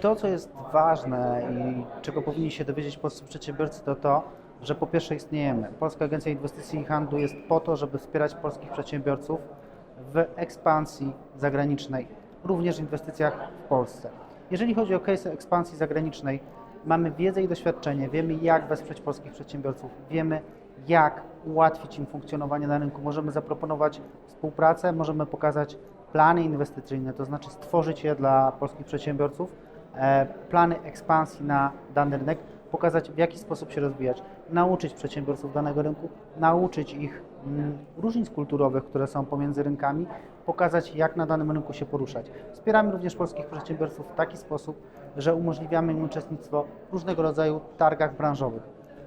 To, co jest ważne i czego powinni się dowiedzieć polscy przedsiębiorcy, to to, że po pierwsze istniejemy. Polska Agencja Inwestycji i Handlu jest po to, żeby wspierać polskich przedsiębiorców w ekspansji zagranicznej, również w inwestycjach w Polsce. Jeżeli chodzi o case ekspansji zagranicznej, mamy wiedzę i doświadczenie, wiemy jak wesprzeć polskich przedsiębiorców, wiemy jak ułatwić im funkcjonowanie na rynku. Możemy zaproponować współpracę, możemy pokazać plany inwestycyjne, to znaczy stworzyć je dla polskich przedsiębiorców, plany ekspansji na dany rynek, pokazać w jaki sposób się rozwijać, nauczyć przedsiębiorców danego rynku, nauczyć ich mm, różnic kulturowych, które są pomiędzy rynkami, pokazać jak na danym rynku się poruszać. Wspieramy również polskich przedsiębiorców w taki sposób, że umożliwiamy im uczestnictwo w różnego rodzaju targach branżowych.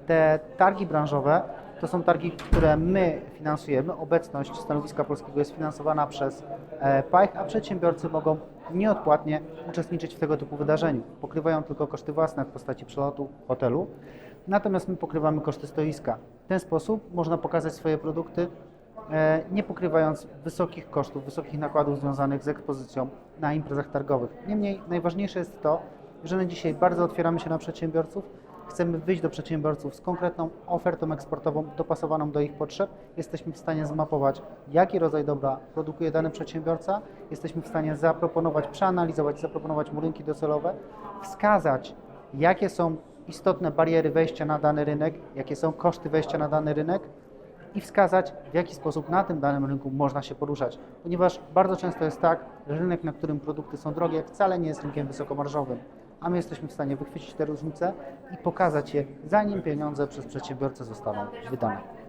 Te targi branżowe to są targi, które my finansujemy. Obecność stanowiska polskiego jest finansowana przez e, PAIH, a przedsiębiorcy mogą nieodpłatnie uczestniczyć w tego typu wydarzeniu. Pokrywają tylko koszty własne w postaci przelotu hotelu, natomiast my pokrywamy koszty stoiska. W ten sposób można pokazać swoje produkty, e, nie pokrywając wysokich kosztów, wysokich nakładów związanych z ekspozycją na imprezach targowych. Niemniej najważniejsze jest to, że na dzisiaj bardzo otwieramy się na przedsiębiorców, chcemy wyjść do przedsiębiorców z konkretną ofertą eksportową dopasowaną do ich potrzeb. Jesteśmy w stanie zmapować, jaki rodzaj dobra produkuje dany przedsiębiorca. Jesteśmy w stanie zaproponować, przeanalizować, zaproponować mu rynki docelowe, wskazać, jakie są istotne bariery wejścia na dany rynek, jakie są koszty wejścia na dany rynek i wskazać, w jaki sposób na tym danym rynku można się poruszać. Ponieważ bardzo często jest tak, że rynek, na którym produkty są drogie, wcale nie jest rynkiem wysokomarżowym, a my jesteśmy w stanie wychwycić te różnice i pokazać je, zanim pieniądze przez przedsiębiorcę zostaną wydane.